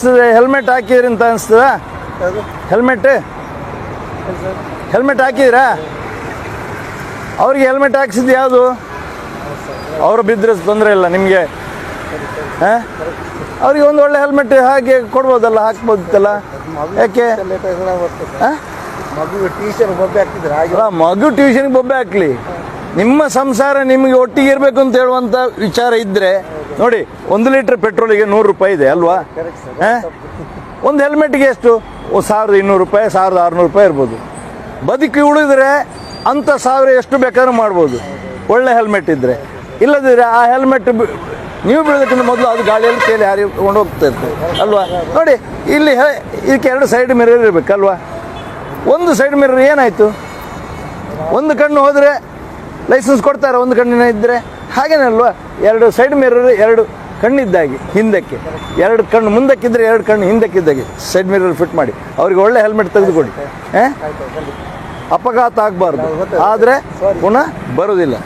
ಅನಿಸ್ತದೆ ಹೆಲ್ಮೆಟ್ ಹಾಕಿದ್ರಿ ಅಂತ ಅನಿಸ್ತದ. ಹೆಲ್ಮೆಟ್ ಹೆಲ್ಮೆಟ್ ಹಾಕಿದ್ರಾ? ಅವ್ರಿಗೆ ಹೆಲ್ಮೆಟ್ ಹಾಕ್ಸಿದ್ದು ಯಾವುದು? ಅವರು ಬಿದ್ದರೆ ತೊಂದರೆ ಇಲ್ಲ ನಿಮಗೆ. ಹಾಂ? ಅವ್ರಿಗೆ ಒಂದು ಒಳ್ಳೆ ಹೆಲ್ಮೆಟ್ ಹಾಕಿ ಕೊಡ್ಬೋದಲ್ಲ ಹಾಕ್ಬೋದಿತ್ತಲ್ಲ? ಯಾಕೆ? ಮಗು ಟ್ಯೂಷನ್ ಬೊಬ್ಬೆ ಹಾಕ್ತಿದ್ರು? ಹಾಗೆ. ಮಗು ಟ್ಯೂಷನ್ಗೆ ಬೊಬ್ಬೆ ಹಾಕ್ಲಿ. ನಿಮ್ಮ ಸಂಸಾರ ನಿಮಗೆ ಒಟ್ಟಿಗೆ ಇರಬೇಕು ಅಂತ ಹೇಳುವಂಥ ವಿಚಾರ ಇದ್ದರೆ ನೋಡಿ ಒಂದು ಲೀಟ್ರ್ ಪೆಟ್ರೋಲಿಗೆ ನೂರು ರೂಪಾಯಿ ಇದೆ ಅಲ್ವಾ? ಒಂದು ಹೆಲ್ಮೆಟ್ಗೆ ಎಷ್ಟು? ಸಾವಿರದ ಇನ್ನೂರು ರೂಪಾಯಿ ಸಾವಿರದ ಆರುನೂರು ರೂಪಾಯಿ ಇರ್ಬೋದು. ಬದುಕಿ ಉಳಿದ್ರೆ ಅಂಥ ಸಾವಿರ ಎಷ್ಟು ಬೇಕಾದ್ರೂ ಮಾಡ್ಬೋದು. ಒಳ್ಳೆ ಹೆಲ್ಮೆಟ್ ಇದ್ದರೆ ಇಲ್ಲದಿದ್ದರೆ ಆ ಹೆಲ್ಮೆಟ್ ನೀವು ಬೀಳೋದಕ್ಕಿಂತ ಮೊದಲು ಅದು ಗಾಳಿಯಲ್ಲಿ ಕೇಳಿ ಹಾರಿ ಕೊಂಡು ಹೋಗ್ತಾ ಇರ್ತದೆ ಅಲ್ವಾ? ನೋಡಿ ಇಲ್ಲಿ ಹೆ- ಇದಕ್ಕೆ ಎರಡು ಸೈಡ್ ಮಿರರ್ ಇರಬೇಕಲ್ವಾ? ಒಂದು ಸೈಡ್ ಮಿರರ್ ಏನಾಯಿತು? ಒಂದು ಕಣ್ಣು ಹೋದರೆ ಲೈಸೆನ್ಸ್ ಕೊಡ್ತಾರೆ ಒಂದು ಕಣ್ಣಿನ ಇದ್ದರೆ ಹಾಗೇನಲ್ವಾ? ಎರಡು ಸೈಡ್ ಮಿರರ್ ಎರಡು ಕಣ್ಣಿದ್ದಾಗಿ ಹಿಂದಕ್ಕೆ. ಎರಡು ಕಣ್ಣು ಮುಂದಕ್ಕಿದ್ರೆ ಎರಡು ಕಣ್ಣು ಹಿಂದಕ್ಕಿದ್ದಾಗೆ ಸೈಡ್ ಮಿರರ್ ಫಿಟ್ ಮಾಡಿ. ಅವ್ರಿಗೆ ಒಳ್ಳೆ ಹೆಲ್ಮೆಟ್ ತೆಗೆದುಕೊಡಿ? ಅಪಘಾತ ಆಗಬಾರ್ದು. ಆದರೆ ಪುನಃ ಬರೋದಿಲ್ಲ.